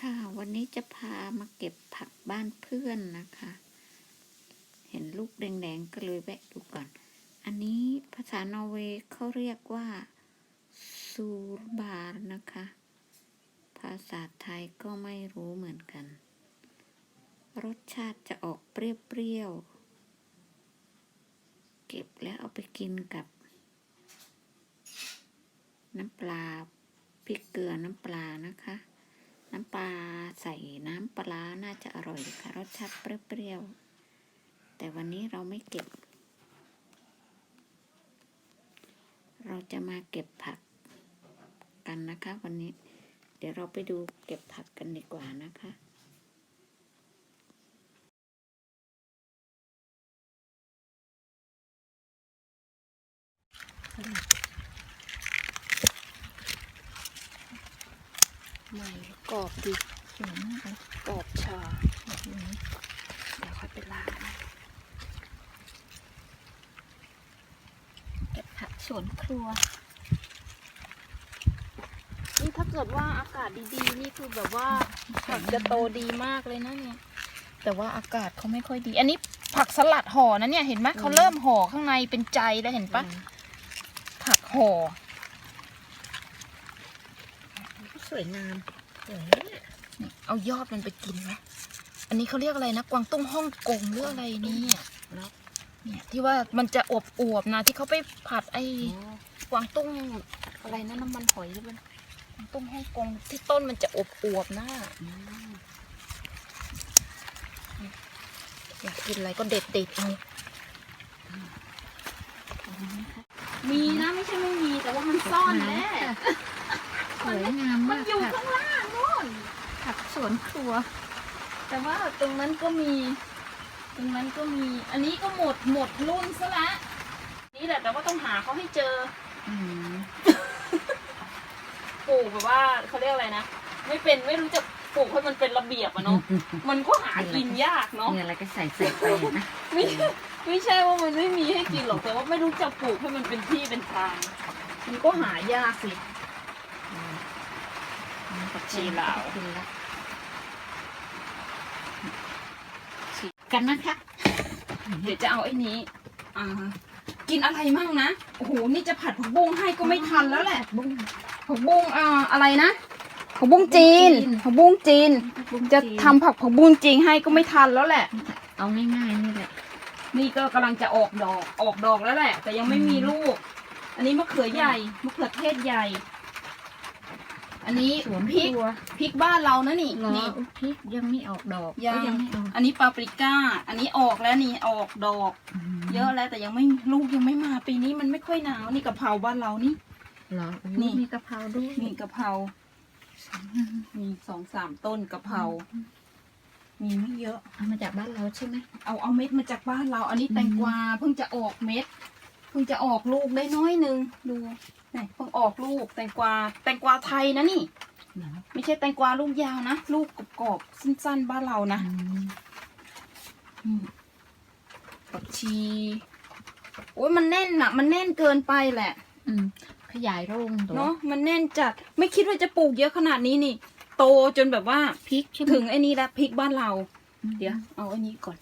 ค่ะ วันนี้จะพามาเก็บผักบ้านเพื่อนนะคะ เห็นลูกแดงๆก็เลยแวะดูก่อน อันนี้ภาษานอร์เวย์เขาเรียกว่าซูรบาร์นะคะ ภาษาไทยก็ไม่รู้เหมือนกัน รสชาติจะออกเปรี้ยวๆ เก็บแล้วเอาไปกินกับ น้ำปลาพริกเกลือน้ำปลานะคะ น้ำปลาใส่น้ำปลาน่าจะอร่อยค่ะ รสชาติเปรี้ยวๆ แต่วันนี้เราไม่เก็บ เราจะมาเก็บผักกันนะคะ วันนี้ เดี๋ยวเราไปดูเก็บผักกันดีกว่านะคะใหม่ กรอบดีสวยมากเลยกรอบชาแบบนี้เดี๋ยวค่อยไปล้างนะเก็บผักสวนครัว นี่ถ้าเกิดว่าอากาศดีๆ นี่คือแบบว่าผักจะโตดีมากเลยนะเนี่ย แต่ว่าอากาศเขาไม่ค่อยดี อันนี้ผักสลัดห่อนะเนี่ยเห็นไหมเขาเริ่มห่อข้างในเป็นใจแล้วเห็นปะผักห่อสวยงามสวยนี่ เอายอดมันไปกินไหมอันนี้เขาเรียกอะไรนะ กวางตุ้งฮ่องกงหรืออะไรเนี่ยเนี่ยที่ว่ามันจะอวบอวบๆนะ ที่เขาไปผัดไอ้กวางตุ้งอะไรนะน้ำมันหอยหรือเปล่ากวางตุ้งฮ่องกงที่ต้นมันจะอวบอวบๆนะอยากกินอะไรก็เด็ดเด็ดๆเอามีนะไม่ใช่ไม่มีแต่ว่ามันซ่อนแน่สวยงามมัมานกอยู่ค่ะข้างล่างนู่นผักส วนครัว แต่ว่าตรงนั้นก็มี ตรงนั้นก็มี อันนี้ก็หมดหมดรุ่นซะละนี่แหละแต่ว่าต้องหาเขาให้เจออืมปลูกแบบว่าเขาเรียกอะไรนะไม่เป็นไม่รู้จะปลูกให้มันเป็นระเบียบอะเนาะมันก็หากินยากเนาะมีอะไรก็ใส่ใส่ไปนะไม่ไม่ใช่ว่ามันไม่มีให้กินหรอกแต่ว่าไม่รู้จะปลูกให้มันเป็นที่เป็นทางมันก็หายากสิผักชีลาวกินละ กันนะคะ เดี๋ยวจะเอาไอ้นี้ อ่า กินอะไรมั่งนะ โอ้โห นี่จะผัดผักบุ้งให้ก็ไม่ทันแล้วแหละ บุ้งผักบุ้งอ่าอะไรนะผักบุ้งจีนจีนผักบุ้งจีนบุ้งจะจีนทำผักผักบุ้งจีนให้ก็ไม่ทันแล้วแหละ เอาง่ายๆนี่แหละ นี่ก็กำลังจะออกดอก ออกดอกแล้วแหละ แต่ยังไม่มีลูก อันนี้มะเขือใหญ่ มะเขือเทศใหญ่ อันนี้สวนพริกครัวพริกบ้านเรานะนี่เหรอนี่ พริกยังไม่ออกดอกยัง ก็ยังไม่ออกอันนี้ปาปริก้า อันนี้ออกแล้วนี่ออกดอกมเยอะแล้วแต่ยังไม่ลูกยังไม่มาปีนี้มันไม่ค่อยหนาวนี่กะเพราบ้านเรานี่ เหรอโอ้นี่ มีกะเพราด้วยนี่กะเพรา มีสองสามต้นกะเพรา มีไม่เยอะ เอามาจากบ้านเราใช่ไหมเอาเอาเม็ดมาจากบ้านเรา อันนี้แตงกวาเพิ่งจะออกเม็ดเพิ่งจะออกลูกได้น้อยหนึงดูนี่เพิ่งออกลูกแตงกวาแตงกวาไทยนะนี่เหรอไม่ใช่แตงกวาลูกยาวนะ ลูกกรอบๆสั้นๆบ้านเรานะอืมอืมผักชีโอ้ยมันแน่นอะมันแน่นเกินไปแหละอืมขยายโร่งตัวเนาะมันแน่นจัด ไม่คิดว่าจะปลูกเยอะขนาดนี้นี่ โตจนแบบว่าพริกใช่ไหมถึงไอ้นี่แล้วพริกบ้านเราอืมเดี๋ยวเอาไอ้นี้ก่อน